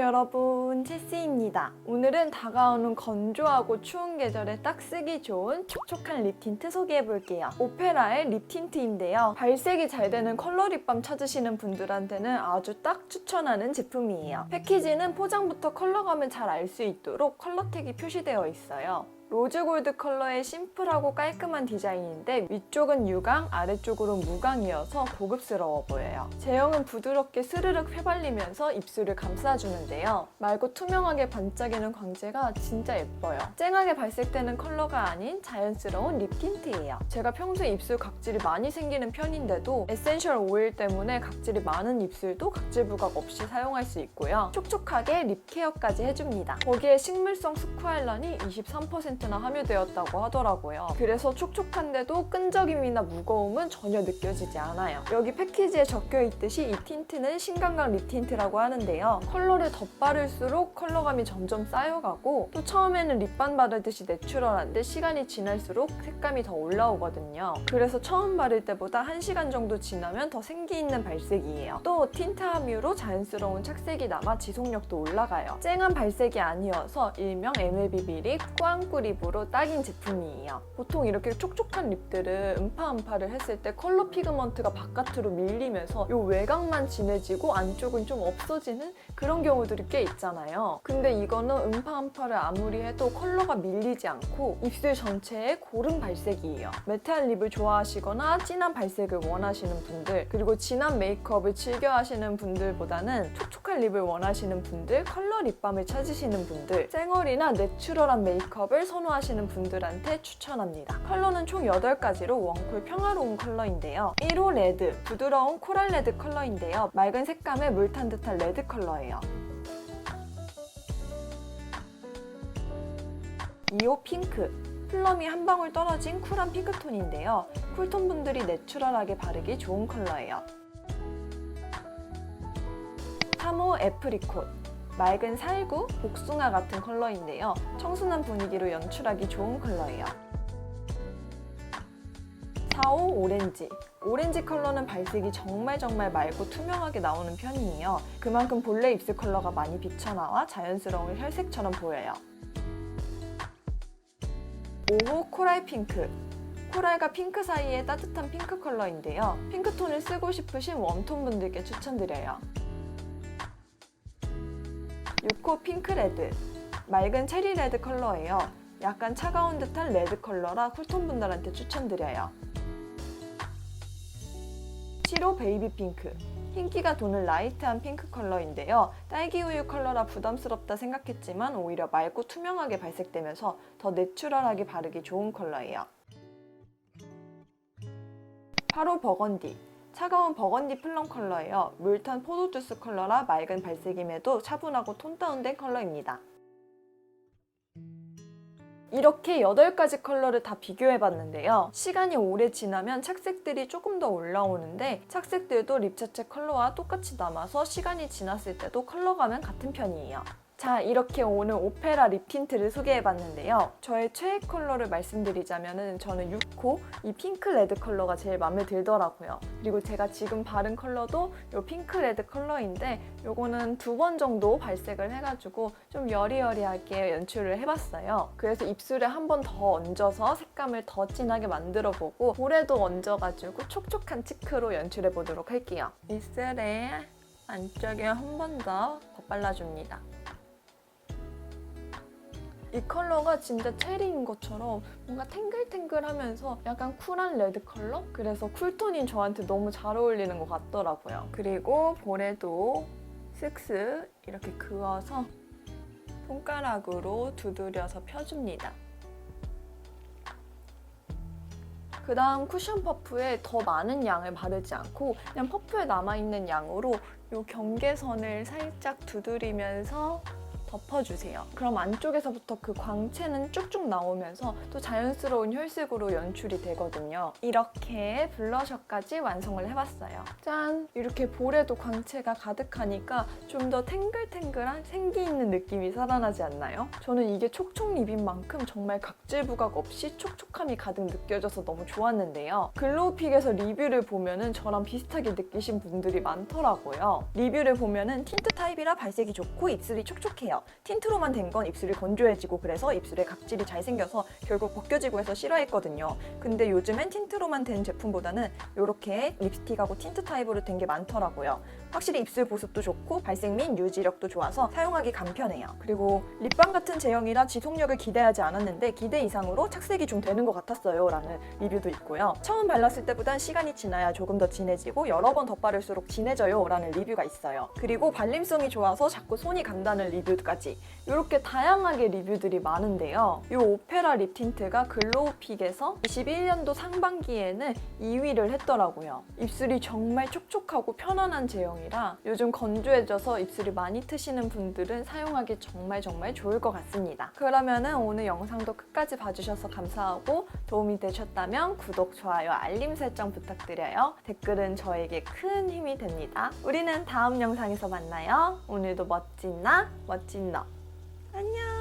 여러분, 체스입니다. 오늘은 다가오는 건조하고 추운 계절에 딱 쓰기 좋은 촉촉한 립 틴트 소개해 볼게요. 오페라의 립 틴트인데요. 발색이 잘 되는 컬러 립밤 찾으시는 분들한테는 아주 딱 추천하는 제품이에요. 패키지는 포장부터 컬러감을 잘 알 수 있도록 컬러 택이 표시되어 있어요. 로즈 골드 컬러의 심플하고 깔끔한 디자인인데 위쪽은 유광, 아래쪽으로 무광이어서 고급스러워 보여요. 제형은 부드럽게 스르륵 휘발리면서 입술을 감싸주는데요. 맑고 투명하게 반짝이는 광채가 진짜 예뻐요. 쨍하게 발색되는 컬러가 아닌 자연스러운 립 틴트예요. 제가 평소에 입술 각질이 많이 생기는 편인데도 에센셜 오일 때문에 각질이 많은 입술도 각질 부각 없이 사용할 수 있고요. 촉촉하게 립 케어까지 해줍니다. 거기에 식물성 스쿠알란이 23%나 함유되었다고 하더라고요. 그래서 촉촉한데도 끈적임이나 무거움은 전혀 느껴지지 않아요. 여기 패키지에 적혀 있듯이 이 틴트는 신강강 립 틴트라고 하는데요. 컬러를 덧바를수록 컬러감이 점점 쌓여가고 또 처음에는 립밤 바르듯이 내추럴한데 시간이 지날수록 색감이 더 올라오거든요. 그래서 처음 바를 때보다 1시간 정도 지나면 더 생기 있는 발색이에요. 또 틴트 함유로 자연스러운 착색이 남아 지속력도 올라가요. 쨍한 발색이 아니어서 일명 MLB 립, 꾸안꾸 립 으로 딱인 제품이에요. 보통 이렇게 촉촉한 립들은 음파음파를 했을 때 컬러 피그먼트가 바깥으로 밀리면서 이 외곽만 진해지고 안쪽은 좀 없어지는 그런 경우들이 꽤 있잖아요. 근데 이거는 음파음파를 아무리 해도 컬러가 밀리지 않고 입술 전체에 고른 발색이에요. 메탈 립을 좋아하시거나 진한 발색을 원하시는 분들 그리고 진한 메이크업을 즐겨 하시는 분들보다는 촉촉한 립을 원하시는 분들 컬러 립밤을 찾으시는 분들 쌩얼이나 내추럴한 메이크업을 선 호하시는 분들한테 추천합니다. 컬러는 총 8가지로 웜쿨 평화로운 컬러인데요. 1호 레드, 부드러운 코랄 레드 컬러인데요. 맑은 색감의 물 탄 듯한 레드 컬러예요. 2호 핑크, 플럼이 한 방울 떨어진 쿨한 핑크톤인데요. 쿨톤 분들이 내추럴하게 바르기 좋은 컬러예요. 3호 애프리콧, 맑은 살구, 복숭아 같은 컬러인데요. 청순한 분위기로 연출하기 좋은 컬러예요. 4호 오렌지. 오렌지 컬러는 발색이 정말 정말 맑고 투명하게 나오는 편이에요. 그만큼 본래 입술 컬러가 많이 비쳐나와 자연스러운 혈색처럼 보여요. 5호 코랄 핑크. 코랄과 핑크 사이의 따뜻한 핑크 컬러인데요. 핑크톤을 쓰고 싶으신 웜톤 분들께 추천드려요. 6호 핑크 레드. 맑은 체리 레드 컬러예요. 약간 차가운 듯한 레드 컬러라 쿨톤 분들한테 추천드려요. 7호 베이비 핑크. 흰기가 도는 라이트한 핑크 컬러인데요. 딸기 우유 컬러라 부담스럽다 생각했지만 오히려 맑고 투명하게 발색되면서 더 내추럴하게 바르기 좋은 컬러예요. 8호 버건디. 차가운 버건디 플럼 컬러예요. 물탄 포도주스 컬러라 맑은 발색임에도 차분하고 톤 다운된 컬러입니다. 이렇게 8가지 컬러를 다 비교해봤는데요. 시간이 오래 지나면 착색들이 조금 더 올라오는데 착색들도 립 자체 컬러와 똑같이 남아서 시간이 지났을 때도 컬러감은 같은 편이에요. 자, 이렇게 오늘 오페라 립 틴트를 소개해봤는데요. 저의 최애 컬러를 말씀드리자면 저는 6호 이 핑크 레드 컬러가 제일 마음에 들더라고요. 그리고 제가 지금 바른 컬러도 이 핑크 레드 컬러인데 요거는 두 번 정도 발색을 해가지고 좀 여리여리하게 연출을 해봤어요. 그래서 입술에 한 번 더 얹어서 색감을 더 진하게 만들어보고 볼에도 얹어가지고 촉촉한 치크로 연출해보도록 할게요. 입술에 안쪽에 한 번더더 발라줍니다. 이 컬러가 진짜 체리인 것처럼 뭔가 탱글탱글하면서 약간 쿨한 레드 컬러? 그래서 쿨톤인 저한테 너무 잘 어울리는 것 같더라고요. 그리고 볼에도 쓱쓱 이렇게 그어서 손가락으로 두드려서 펴줍니다. 그 다음 쿠션 퍼프에 더 많은 양을 바르지 않고 그냥 퍼프에 남아있는 양으로 이 경계선을 살짝 두드리면서 덮어주세요. 그럼 안쪽에서부터 그 광채는 쭉쭉 나오면서 또 자연스러운 혈색으로 연출이 되거든요. 이렇게 블러셔까지 완성을 해봤어요. 짠! 이렇게 볼에도 광채가 가득하니까 좀 더 탱글탱글한 생기 있는 느낌이 살아나지 않나요? 저는 이게 촉촉 립인 만큼 정말 각질 부각 없이 촉촉함이 가득 느껴져서 너무 좋았는데요. 글로우픽에서 리뷰를 보면은 저랑 비슷하게 느끼신 분들이 많더라고요. 리뷰를 보면은 틴트 타입이라 발색이 좋고 입술이 촉촉해요. 틴트로만 된 건 입술이 건조해지고 그래서 입술에 각질이 잘 생겨서 결국 벗겨지고 해서 싫어했거든요. 근데 요즘엔 틴트로만 된 제품보다는 이렇게 립스틱하고 틴트 타입으로 된 게 많더라고요. 확실히 입술 보습도 좋고 발색 및 유지력도 좋아서 사용하기 간편해요. 그리고 립밤 같은 제형이라 지속력을 기대하지 않았는데 기대 이상으로 착색이 좀 되는 것 같았어요 라는 리뷰도 있고요. 처음 발랐을 때보단 시간이 지나야 조금 더 진해지고 여러 번 덧바를수록 진해져요 라는 리뷰가 있어요. 그리고 발림성이 좋아서 자꾸 손이 간다는 리뷰까지 이렇게 다양하게 리뷰들이 많은데요. 이 오페라 립 틴트가 글로우픽에서 21년도 상반기에는 2위를 했더라고요. 입술이 정말 촉촉하고 편안한 제형이라 요즘 건조해져서 입술이 많이 트시는 분들은 사용하기 정말 정말 좋을 것 같습니다. 그러면은 오늘 영상도 끝까지 봐주셔서 감사하고 도움이 되셨다면 구독, 좋아요, 알림 설정 부탁드려요. 댓글은 저에게 큰 힘이 됩니다. 우리는 다음 영상에서 만나요. 오늘도 멋진 나, 멋진 너. 안녕!